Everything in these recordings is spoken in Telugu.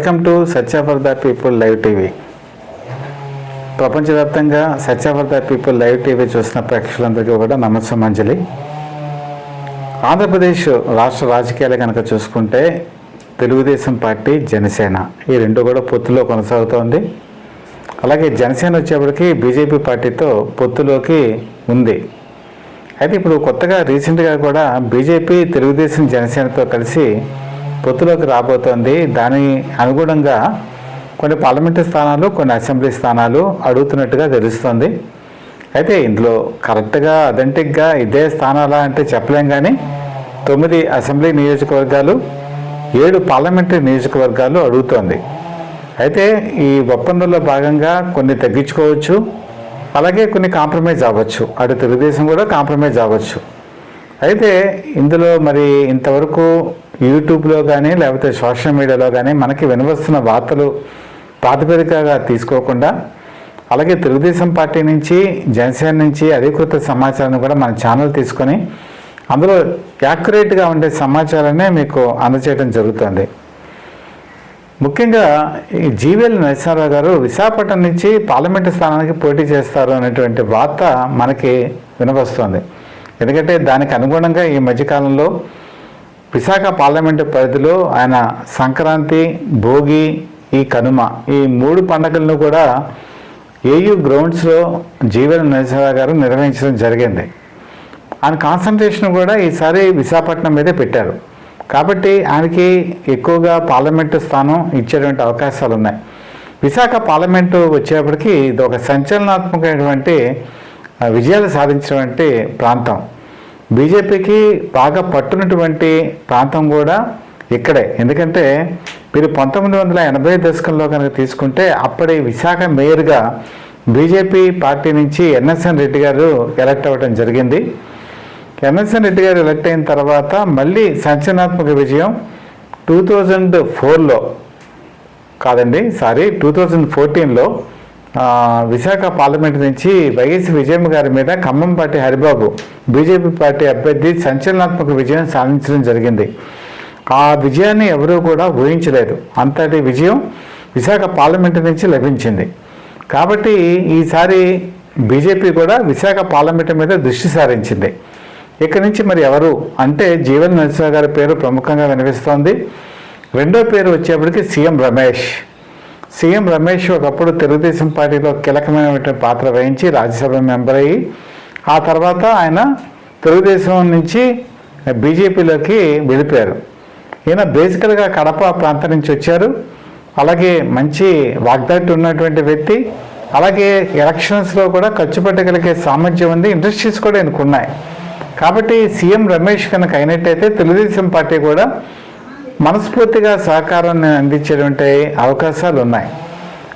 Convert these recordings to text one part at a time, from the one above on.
Welcome to Satya for the people live TV ప్రపంచవ్యాప్తంగా Satya for the people live TV చూసిన ప్రేక్షకులందరికీ కూడా నమస్సమాంజలి. ఆంధ్రప్రదేశ్ రాష్ట్ర రాజకీయాలు కనుక చూసుకుంటే తెలుగుదేశం పార్టీ జనసేన ఈ రెండు కూడా పొత్తులో కొనసాగుతోంది. అలాగే జనసేన వచ్చేప్పటికి బీజేపీ పార్టీతో పొత్తులోకి ఉంది. అయితే ఇప్పుడు కొత్తగా రీసెంట్గా కూడా బీజేపీ తెలుగుదేశం జనసేనతో కలిసి పొత్తులోకి రాబోతోంది. దాని అనుగుణంగా కొన్ని పార్లమెంటు స్థానాలు కొన్ని అసెంబ్లీ స్థానాలు అడుగుతున్నట్టుగా తెలుస్తుంది. అయితే ఇందులో కరెక్ట్గా అథెంటిక్గా ఇదే స్థానాలా అంటే చెప్పలేం కానీ తొమ్మిది అసెంబ్లీ నియోజకవర్గాలు ఏడు పార్లమెంటరీ నియోజకవర్గాలు అడుగుతోంది. అయితే ఈ ఒప్పందంలో భాగంగా కొన్ని తగ్గించుకోవచ్చు. అలాగే కొన్ని కాంప్రమైజ్ అవ్వచ్చు. అటు తెలుగుదేశం కూడా కాంప్రమైజ్ అవ్వచ్చు. అయితే ఇందులో మరి ఇంతవరకు యూట్యూబ్లో కానీ లేకపోతే సోషల్ మీడియాలో కానీ మనకి వినవస్తున్న వార్తలు ప్రాతిపదికగా తీసుకోకుండా అలాగే తెలుగుదేశం పార్టీ నుంచి జనసేన నుంచి అధికృత సమాచారాన్ని కూడా మన ఛానల్ తీసుకొని అందులో యాక్యురేట్గా ఉండే సమాచారాన్ని మీకు అందచేయడం జరుగుతుంది. ముఖ్యంగా ఈ జీవీఎల్ నరసింహారావు గారు విశాఖపట్నం నుంచి పార్లమెంటు స్థానానికి పోటీ చేస్తారు అనేటువంటి వార్త మనకి వినవస్తోంది. ఎందుకంటే దానికి అనుగుణంగా ఈ మధ్యకాలంలో విశాఖ పార్లమెంటు పరిధిలో ఆయన సంక్రాంతి భోగి ఈ కనుమ ఈ మూడు పండుగలను కూడా ఏయూ గ్రౌండ్స్లో జీవన నరసింహరావు గారు నిర్వహించడం జరిగింది. ఆయన కాన్సన్ట్రేషన్ కూడా ఈసారి విశాఖపట్నం మీదే పెట్టారు. కాబట్టి ఆయనకి ఎక్కువగా పార్లమెంటు స్థానం ఇచ్చేటువంటి అవకాశాలు ఉన్నాయి. విశాఖ పార్లమెంటు వచ్చేప్పటికి ఇది ఒక సంచలనాత్మకమైనటువంటి విజయాలు సాధించినటువంటి ప్రాంతం. బీజేపీకి బాగా పట్టునటువంటి ప్రాంతం కూడా ఇక్కడే. ఎందుకంటే మీరు పంతొమ్మిది వందల ఎనభై దశకంలో కనుక తీసుకుంటే అప్పటి విశాఖ మేయర్గా బీజేపీ పార్టీ నుంచి ఎన్ఎస్ఎన్ రెడ్డి గారు ఎలక్ట్ అవ్వడం జరిగింది. ఎన్ఎస్ఎన్ రెడ్డి గారు ఎలక్ట్ అయిన తర్వాత మళ్ళీ సంచలనాత్మక విజయం టూ థౌజండ్ ఫోర్లో కాదండి సారీ టూ థౌజండ్ ఫోర్టీన్లో విశాఖ పార్లమెంట్ నుంచి వైఎస్ విజయమ్మ గారి మీద Khammam party Haribabu BJP party అభ్యర్థి సంచలనాత్మక విజయం సాధించడం జరిగింది. ఆ విజయాన్ని ఎవరూ కూడా ఊహించలేదు. అంతటి విజయం విశాఖ పార్లమెంటు నుంచి లభించింది. కాబట్టి ఈసారి బీజేపీ కూడా విశాఖ పార్లమెంటు మీద దృష్టి సారించింది. ఇక్కడి నుంచి మరి ఎవరు? అంటే జీవన్ నరసింహ గారి పేరు ప్రముఖంగా వినిపిస్తోంది రెండో పేరు వచ్చేప్పటికి సీఎం రమేష్. సీఎం రమేష్ ఒకప్పుడు తెలుగుదేశం పార్టీలో కీలకమైనటువంటి పాత్ర వహించి రాజ్యసభ మెంబర్ అయ్యి ఆ తర్వాత ఆయన తెలుగుదేశం నుంచి బీజేపీలోకి వెళ్ళిపోయారు. ఈయన బేసికల్గా కడప ప్రాంతం నుంచి వచ్చారు. అలాగే మంచి వాగ్దాటి ఉన్నటువంటి వ్యక్తి. అలాగే ఎలక్షన్స్లో కూడా ఖర్చు పెట్టగలిగే సామర్థ్యం ఉంది ఇండస్ట్రీస్ కూడా ఎందుకున్నాయి ఉన్నాయి. కాబట్టి సీఎం రమేష్ కనుక అయినట్టయితే తెలుగుదేశం పార్టీ కూడా మనస్ఫూర్తిగా సహకారాన్ని అందించేటువంటి అవకాశాలు ఉన్నాయి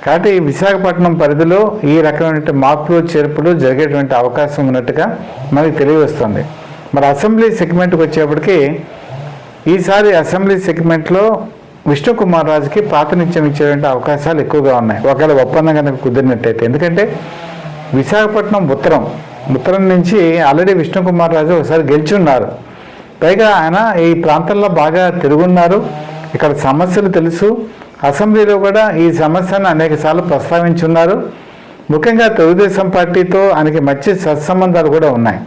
కాబట్టి విశాఖపట్నం పరిధిలో ఈ రకమైన మార్పులు చేర్పులు జరిగేటువంటి అవకాశం ఉన్నట్టుగా మనకి తెలియవస్తుంది. మరి అసెంబ్లీ సెగ్మెంట్కి వచ్చేప్పటికి ఈసారి అసెంబ్లీ సెగ్మెంట్లో విష్ణుకుమార్ రాజుకి ప్రాతినిధ్యం ఇచ్చేటువంటి అవకాశాలు ఎక్కువగా ఉన్నాయి. ఒకవేళ ఒప్పందం కనుక కుదిరినట్టయితే. ఎందుకంటే విశాఖపట్నం ఉత్తరం ఉత్తరం నుంచి ఆల్రెడీ విష్ణుకుమార్ రాజు ఒకసారి గెలిచి ఉన్నారు. పైగా ఆయన ఈ ప్రాంతంలో బాగా తిరుగున్నారు. ఇక్కడ సమస్యలు తెలుసు. అసెంబ్లీలో కూడా ఈ సమస్యను అనేక సార్లు ప్రస్తావించున్నారు. ముఖ్యంగా తెలుగుదేశం పార్టీతో ఆయనకి మంచి సత్సంబంధాలు కూడా ఉన్నాయి.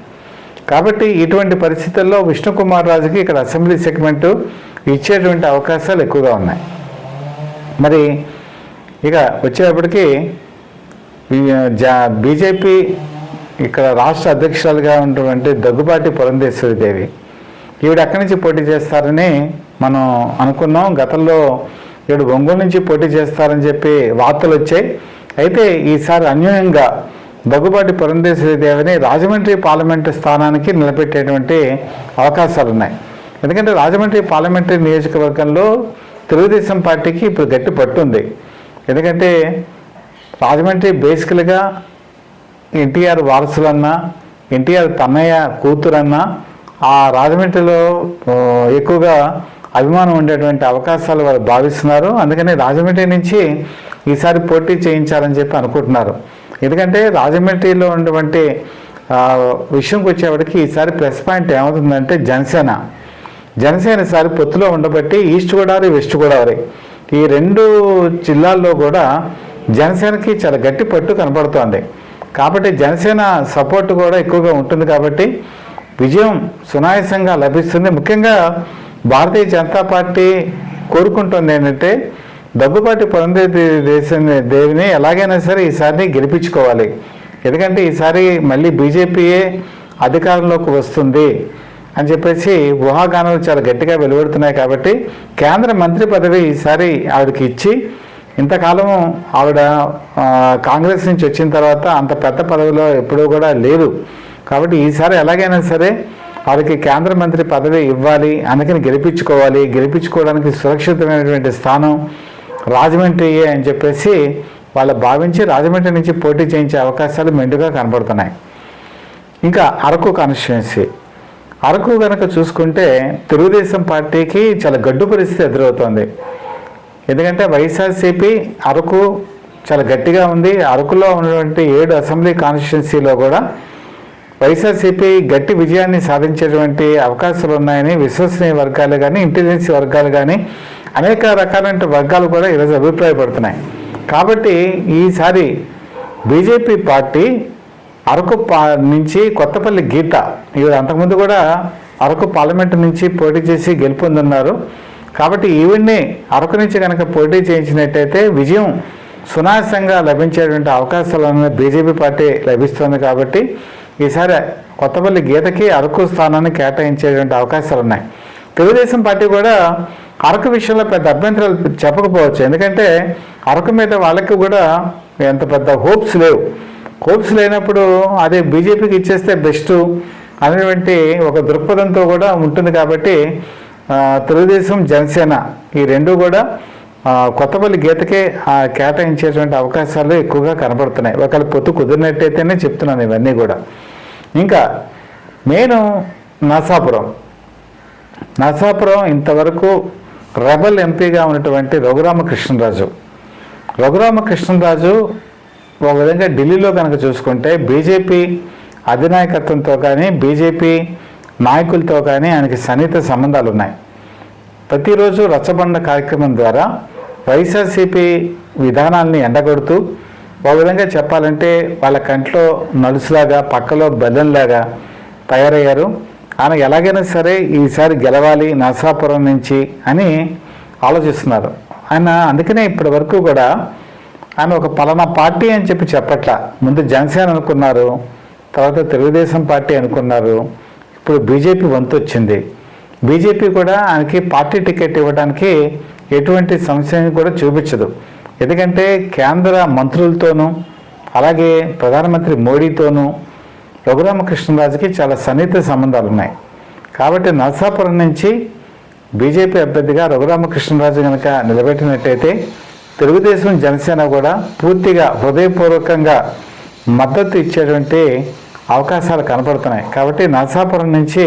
కాబట్టి ఇటువంటి పరిస్థితుల్లో విష్ణుకుమార్ రాజుకి ఇక్కడ అసెంబ్లీ సెగ్మెంటు ఇచ్చేటువంటి అవకాశాలు ఎక్కువగా ఉన్నాయి. మరి ఇక వచ్చేటప్పటికి ఈ జా బీజేపీ ఇక్కడ రాష్ట్ర అధ్యక్షురాలుగా ఉన్నటువంటి దగ్గుబాటి పురంధేశ్వరి దేవి. ఈవిడ ఎక్కడి నుంచి పోటీ చేస్తారని మనం అనుకున్నాం. గతంలో ఈవిడ ఒంగోలు నుంచి పోటీ చేస్తారని చెప్పి వార్తలు వచ్చాయి. అయితే ఈసారి అన్యోన్యంగా దగ్గుబాటి పురంధేశ్వరి దేవిని రాజమండ్రి పార్లమెంటు స్థానానికి నిలబెట్టేటువంటి అవకాశాలు ఉన్నాయి. ఎందుకంటే రాజమండ్రి పార్లమెంటరీ నియోజకవర్గంలో తెలుగుదేశం పార్టీకి ఇప్పుడు గట్టి పట్టుంది ఎందుకంటే రాజమండ్రి బేసికల్గా ఎన్టీఆర్ వారసులన్నా ఎన్టీఆర్ తన్నయ్య కూతురన్నా ఆ రాజమండ్రిలో ఎక్కువగా అభిమానం ఉండేటువంటి అవకాశాలు వాళ్ళు భావిస్తున్నారు. అందుకని రాజమండ్రి నుంచి ఈసారి పోటీ చేయించాలని చెప్పి అనుకుంటున్నారు. ఎందుకంటే రాజమండ్రిలో ఉన్నటువంటి విషయంకి వచ్చేవాడికి ఈసారి ప్లస్ పాయింట్ ఏమవుతుందంటే జనసేన. జనసేన ఈసారి పొత్తులో ఉండబట్టి ఈస్ట్ గోదావరి వెస్ట్ గోదావరి. ఈ రెండు జిల్లాల్లో కూడా జనసేనకి చాలా గట్టి పట్టు కనపడుతోంది కాబట్టి జనసేన సపోర్ట్ కూడా ఎక్కువగా ఉంటుంది కాబట్టి విజయం సునాయాసంగా లభిస్తుంది. ముఖ్యంగా భారతీయ జనతా పార్టీ కోరుకుంటుంది ఏంటంటే దగ్గుబాటి పురంధేవి దేశం దేవిని ఎలాగైనా సరే ఈసారి గెలిపించుకోవాలి. ఎందుకంటే ఈసారి మళ్ళీ బీజేపీయే అధికారంలోకి వస్తుంది అని చెప్పేసి ఊహాగానాలు చాలా గట్టిగా వెలువడుతున్నాయి కాబట్టి కేంద్ర మంత్రి పదవి ఈసారి ఆవిడకి ఇచ్చి ఇంతకాలం ఆవిడ కాంగ్రెస్ నుంచి వచ్చిన తర్వాత అంత పెద్ద పదవిలో ఎప్పుడూ కూడా లేదు. కాబట్టి ఈసారి ఎలాగైనా సరే వారికి కేంద్ర మంత్రి పదవి ఇవ్వాలి అందుకని గెలిపించుకోవాలి గెలిపించుకోవడానికి సురక్షితమైనటువంటి స్థానం రాజమండ్రి అని చెప్పేసి వాళ్ళు భావించి రాజమండ్రి నుంచి పోటీ చేయించే అవకాశాలు మెండుగా కనబడుతున్నాయి. ఇంకా అరకు కాన్స్టిట్యున్సీ అరకు కనుక చూసుకుంటే తెలుగుదేశం పార్టీకి చాలా గడ్డు పరిస్థితి ఎదురవుతోంది. ఎందుకంటే వైఎస్ఆర్సీపీ అరకు చాలా గట్టిగా ఉంది. అరకులో ఉన్నటువంటి ఏడు అసెంబ్లీ కాన్స్టిట్యున్సీలో కూడా వైఎస్ఆర్సీపీ గట్టి విజయాన్ని సాధించేటువంటి అవకాశాలు ఉన్నాయని విశ్వసనీయ వర్గాలు కానీ ఇంటెలిజెన్స్ వర్గాలు కానీ అనేక రకాలైన వర్గాలు కూడా ఈరోజు అభిప్రాయపడుతున్నాయి. కాబట్టి ఈసారి బీజేపీ పార్టీ అరకు పా నుంచి కొత్తపల్లి గీత ఈవిడ అంతకుముందు కూడా అరకు పార్లమెంటు నుంచి పోటీ చేసి గెలుపొందున్నారు. కాబట్టి ఈవిడ్ని అరకు నుంచి కనుక పోటీ చేయించినట్టయితే విజయం సునాయాసంగా లభించేటువంటి అవకాశాలను బీజేపీ పార్టీ లభిస్తుంది కాబట్టి ఈసారి కొత్తపల్లి గీతకి అరకు స్థానాన్ని కేటాయించేటువంటి అవకాశాలు ఉన్నాయి. తెలుగుదేశం పార్టీ కూడా అరకు విషయంలో పెద్ద అభ్యంతరాలు చెప్పకపోవచ్చు. ఎందుకంటే అరకు మీద వాళ్ళకి కూడా ఎంత పెద్ద హోప్స్ లేవు. హోప్స్ లేనప్పుడు అదే బీజేపీకి ఇచ్చేస్తే బెస్ట్ అనేటువంటి ఒక దృక్పథంతో కూడా ఉంటుంది కాబట్టి తెలుగుదేశం జనసేన ఈ రెండు కూడా కొత్తపల్లి గీతకే కేటాయించేటువంటి అవకాశాలు ఎక్కువగా కనబడుతున్నాయి. ఒకవేళ పొత్తు కుదిరినట్టయితేనే చెప్తున్నాను ఇవన్నీ కూడా. ఇంకా నేను నరసాపురం. నరసాపురం ఇంతవరకు రెబల్ ఎంపీగా ఉన్నటువంటి రఘురామకృష్ణరాజు. రఘురామకృష్ణరాజు ఒక విధంగా ఢిల్లీలో కనుక చూసుకుంటే బీజేపీ అధినాయకత్వంతో కానీ బీజేపీ నాయకులతో కానీ ఆయనకి సన్నిహిత సంబంధాలు ఉన్నాయి. ప్రతిరోజు రచ్చబండ కార్యక్రమం ద్వారా వైఎస్ఆర్సీపీ విధానాల్ని ఎండగొడుతూ ఒక విధంగా చెప్పాలంటే వాళ్ళ కంట్లో నలుసులాగా పక్కలో బెల్లంలాగా తయారయ్యారు. ఆయన ఎలాగైనా సరే ఈసారి గెలవాలి నరసాపురం నుంచి అని ఆలోచిస్తున్నారు. ఆయన అందుకనే ఇప్పటి వరకు కూడా ఆయన ఒక పలానా పార్టీ అని చెప్పి చెప్పట్ల. ముందు జనసేన అనుకున్నారు తర్వాత తెలుగుదేశం పార్టీ అనుకున్నారు. ఇప్పుడు బీజేపీ వంతు వచ్చింది బీజేపీ కూడా ఆయనకి పార్టీ టికెట్ ఇవ్వడానికి ఎటువంటి సంశయం కూడా చూపించదు. ఎందుకంటే కేంద్ర మంత్రులతోనూ అలాగే ప్రధానమంత్రి మోడీతోనూ రఘురామకృష్ణరాజుకి చాలా సన్నిహిత సంబంధాలు ఉన్నాయి కాబట్టి నర్సాపురం నుంచి బీజేపీ అభ్యర్థిగా రఘురామకృష్ణరాజు కనుక నిలబెట్టినట్టయితే తెలుగుదేశం జనసేన కూడా పూర్తిగా హృదయపూర్వకంగా మద్దతు ఇచ్చేటువంటి అవకాశాలు కనపడుతున్నాయి. కాబట్టి నరసాపురం నుంచి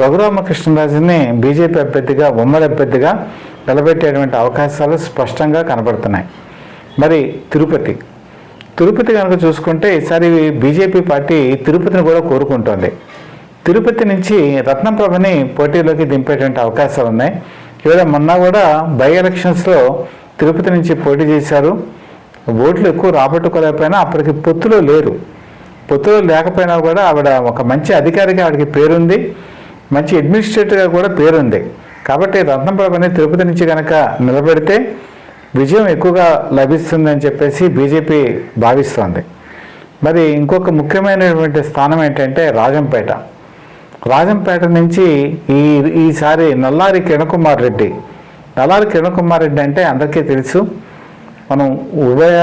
రఘురామకృష్ణరాజుని బీజేపీ అభ్యర్థిగా ఉమ్మడి అభ్యర్థిగా నిలబెట్టేటువంటి అవకాశాలు స్పష్టంగా కనబడుతున్నాయి. మరి తిరుపతి. తిరుపతి కనుక చూసుకుంటే ఈసారి బీజేపీ పార్టీ తిరుపతిని కూడా కోరుకుంటోంది. తిరుపతి నుంచి రత్నప్రభని పోటీలోకి దింపేటువంటి అవకాశాలు ఉన్నాయి. ఇవాళ మొన్న కూడా బై ఎలక్షన్స్లో తిరుపతి నుంచి పోటీ చేశారు. ఓట్లు ఎక్కువ రాబట్టుకోలేకపోయినా అప్పటికి పొత్తులో లేరు. పొత్తులో లేకపోయినా కూడా ఆవిడ ఒక మంచి అధికారిగా ఆవిడకి పేరుంది. మంచి అడ్మినిస్ట్రేటర్గా కూడా పేరుంది. కాబట్టి రత్నప్రభని తిరుపతి నుంచి కనుక నిలబెడితే విజయం ఎక్కువగా లభిస్తుందని చెప్పేసి బీజేపీ భావిస్తోంది. మరి ఇంకొక ముఖ్యమైనటువంటి స్థానం ఏంటంటే రాజంపేట. రాజంపేట నుంచి ఈ ఈసారి నల్లారి కిరణకుమార్ రెడ్డి. నల్లారి కిరణకుమార్ రెడ్డి అంటే అందరికీ తెలుసు. మనం ఉభయ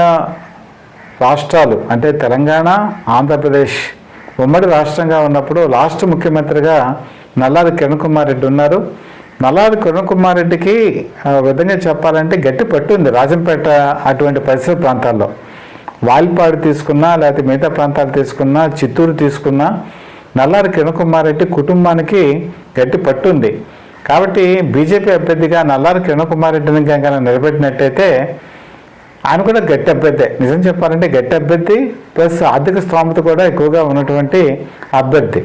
రాష్ట్రాలు అంటే తెలంగాణ ఆంధ్రప్రదేశ్ ఉమ్మడి రాష్ట్రంగా ఉన్నప్పుడు లాస్ట్ ముఖ్యమంత్రిగా నల్లారి కిరణ్ కుమార్ రెడ్డి ఉన్నారు. నల్లారి కిరణ్ కుమార్ రెడ్డికి విధంగా చెప్పాలంటే గట్టి పట్టు ఉంది రాజంపేట అటువంటి పరిసర ప్రాంతాల్లో. వాల్పాడు తీసుకున్నా లేకపోతే మిగతా ప్రాంతాలు తీసుకున్నా చిత్తూరు తీసుకున్నా నల్లారి కిరణ్ కుమార్ రెడ్డి కుటుంబానికి గట్టి పట్టు ఉంది. కాబట్టి బీజేపీ అభ్యర్థిగా నల్లారి కిరణ్ కుమార్ రెడ్డిని కనుక నిలబెట్టినట్టయితే ఆయన కూడా గట్టి అభ్యర్థి. నిజం చెప్పాలంటే గట్టి అభ్యర్థి ప్లస్ ఆర్థిక స్తోమత కూడా ఎక్కువగా ఉన్నటువంటి అభ్యర్థి.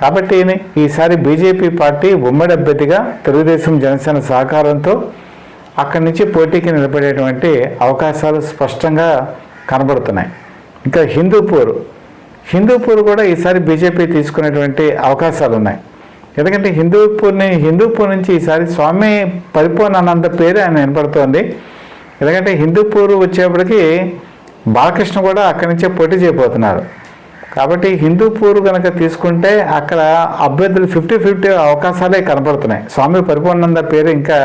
కాబట్టి ఈసారి బీజేపీ పార్టీ ఉమ్మడి అభ్యర్థిగా తెలుగుదేశం జనసేన సహకారంతో అక్కడి నుంచి పోటీకి నిలబడేటువంటి అవకాశాలు స్పష్టంగా కనబడుతున్నాయి. ఇంకా హిందూపూర్. హిందూపూర్ కూడా ఈసారి బీజేపీ తీసుకునేటువంటి అవకాశాలు ఉన్నాయి. ఎందుకంటే హిందూపూర్ని హిందూపూర్ నుంచి ఈసారి స్వామి పరిపూర్ణానంద పేరు ఆయన వినపడుతోంది. ఎందుకంటే హిందూపూర్ వచ్చేప్పటికి బాలకృష్ణ కూడా అక్కడి నుంచే పోటీ చేయబోతున్నారు. కాబట్టి హిందూపూర్ కనుక తీసుకుంటే అక్కడ అభ్యర్థులు ఫిఫ్టీ ఫిఫ్టీ అవకాశాలే కనపడుతున్నాయి. స్వామి పరిపూర్ణంద పేరు ఇంకా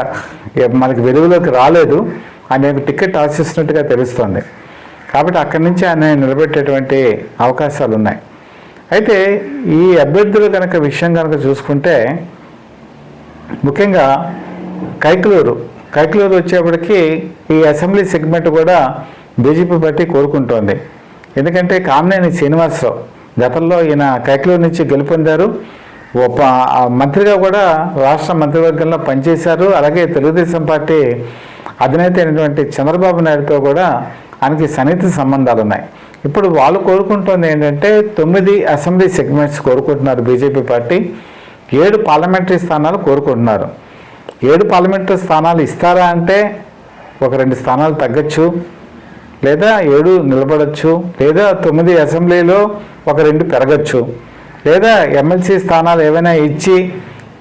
మనకి వెలుగులోకి రాలేదు. ఆయన టికెట్ ఆశిస్తున్నట్టుగా తెలుస్తోంది. కాబట్టి అక్కడి నుంచి ఆయన నిలబెట్టేటువంటి అవకాశాలు ఉన్నాయి అయితే ఈ అభ్యర్థులు కనుక విషయం కనుక చూసుకుంటే ముఖ్యంగా కైకలూరు. కైకలూరు వచ్చేప్పటికి ఈ అసెంబ్లీ సెగ్మెంట్ కూడా బీజేపీ పార్టీ కోరుకుంటోంది. ఎందుకంటే కామినేని శ్రీనివాసరావు గతంలో ఈయన కైకలూరు నుంచి గెలుపొందారు. ఒక మంత్రిగా కూడా రాష్ట్ర మంత్రివర్గంలో పనిచేశారు. అలాగే తెలుగుదేశం పార్టీ అధినేత అయినటువంటి చంద్రబాబు నాయుడుతో కూడా ఆయనకి సన్నిహిత సంబంధాలు ఉన్నాయి ఇప్పుడు వాళ్ళు కోరుకుంటుంది ఏంటంటే తొమ్మిది అసెంబ్లీ సెగ్మెంట్స్ కోరుకుంటున్నారు బీజేపీ పార్టీ. ఏడు పార్లమెంటరీ స్థానాలు కోరుకుంటున్నారు. ఏడు పార్లమెంటరీ స్థానాలు ఇస్తారా అంటే ఒక రెండు స్థానాలు తగ్గచ్చు. లేదా ఏడు నిలబడచ్చు లేదా తొమ్మిది అసెంబ్లీలో ఒక రెండు పెరగచ్చు. లేదా ఎమ్మెల్సీ స్థానాలు ఏవైనా ఇచ్చి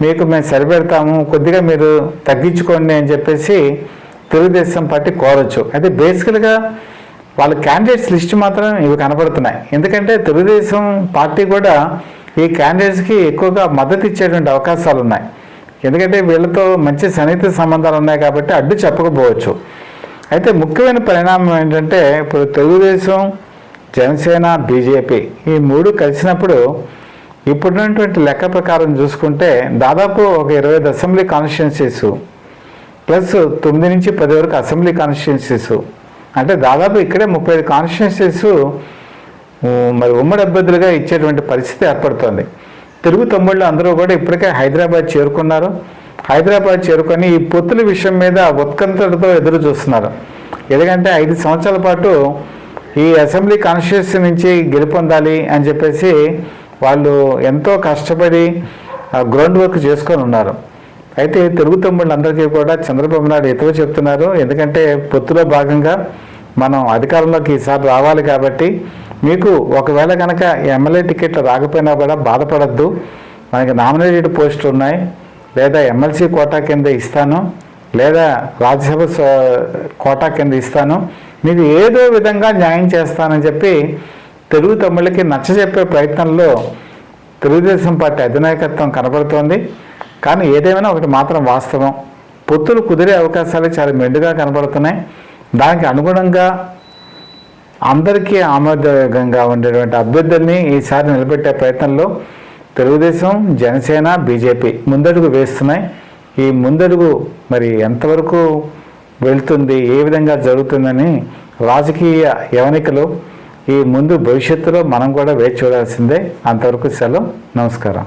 మీకు మేము సరిపెడతాము కొద్దిగా మీరు తగ్గించుకోండి అని చెప్పేసి తెలుగుదేశం పార్టీ కోరచ్చు. అయితే బేసికల్గా వాళ్ళ క్యాండిడేట్స్ లిస్ట్ మాత్రం ఇవి కనపడుతున్నాయి. ఎందుకంటే తెలుగుదేశం పార్టీ కూడా ఈ క్యాండిడేట్స్కి ఎక్కువగా మద్దతు ఇచ్చేటువంటి అవకాశాలు ఉన్నాయి ఎందుకంటే వీళ్ళతో మంచి సన్నిహిత సంబంధాలు ఉన్నాయి కాబట్టి అడ్డు చెప్పకపోవచ్చు. అయితే ముఖ్యమైన పరిణామం ఏంటంటే ఇప్పుడు తెలుగుదేశం జనసేన బీజేపీ ఈ మూడు కలిసినప్పుడు ఇప్పుడున్నటువంటి లెక్క ప్రకారం చూసుకుంటే దాదాపు ఒక ఇరవై ఐదు అసెంబ్లీ కాన్స్టిట్యున్సీస్ ప్లస్ తొమ్మిది నుంచి పది వరకు అసెంబ్లీ కాన్స్టిట్యున్సీస్. అంటే దాదాపు ఇక్కడే ముప్పై ఐదు కాన్స్టిట్యున్సీస్ మరి ఉమ్మడి అభ్యర్థులుగా ఇచ్చేటువంటి పరిస్థితి ఏర్పడుతోంది. తెలుగు తమ్ముళ్ళు అందరూ కూడా ఇప్పటికే హైదరాబాద్ చేరుకున్నారు. హైదరాబాద్ చేరుకొని ఈ పొత్తుల విషయం మీద ఉత్కంఠతో ఎదురు చూస్తున్నారు. ఎందుకంటే ఐదు సంవత్సరాల పాటు ఈ అసెంబ్లీ కాన్స్టిట్యూన్సీ నుంచి గెలుపొందాలి అని చెప్పేసి వాళ్ళు ఎంతో కష్టపడి గ్రౌండ్ వర్క్ చేసుకొని ఉన్నారు. అయితే తెలుగు తమ్ముళ్ళందరికీ కూడా చంద్రబాబు నాయుడు ఎతువ చెప్తున్నారు. ఎందుకంటే పొత్తులో భాగంగా మనం అధికారంలోకి ఈసారి రావాలి కాబట్టి మీకు ఒకవేళ కనుక ఎమ్మెల్యే టికెట్లు రాకపోయినా కూడా బాధపడద్దు. మనకి నామినేటెడ్ పోస్టులు ఉన్నాయి. లేదా ఎమ్మెల్సీ కోటా కింద ఇస్తాను లేదా రాజ్యసభ కోటా కింద ఇస్తాను. మీకు ఏదో విధంగా న్యాయం చేస్తానని చెప్పి తెలుగు తమ్ముళ్ళకి నచ్చజెప్పే ప్రయత్నంలో తెలుగుదేశం పార్టీ అధినాయకత్వం కనబడుతోంది. కానీ ఏదేమైనా ఒకటి మాత్రం వాస్తవం. పొత్తులు కుదిరే అవకాశాలు చాలా మెండుగా కనబడుతున్నాయి. దానికి అనుగుణంగా అందరికీ ఆమోదయోగంగా ఉండేటువంటి అభ్యర్థుల్ని ఈసారి నిలబెట్టే ప్రయత్నంలో తెలుగుదేశం జనసేన బీజేపీ ముందడుగు వేస్తున్నాయి. ఈ ముందడుగు మరి ఎంతవరకు వెళ్తుంది ఏ విధంగా జరుగుతుందని రాజకీయ యవనికలు ఈ ముందు భవిష్యత్తులో మనం కూడా వేచి చూడాల్సిందే. అంతవరకు సెలవు. నమస్కారం.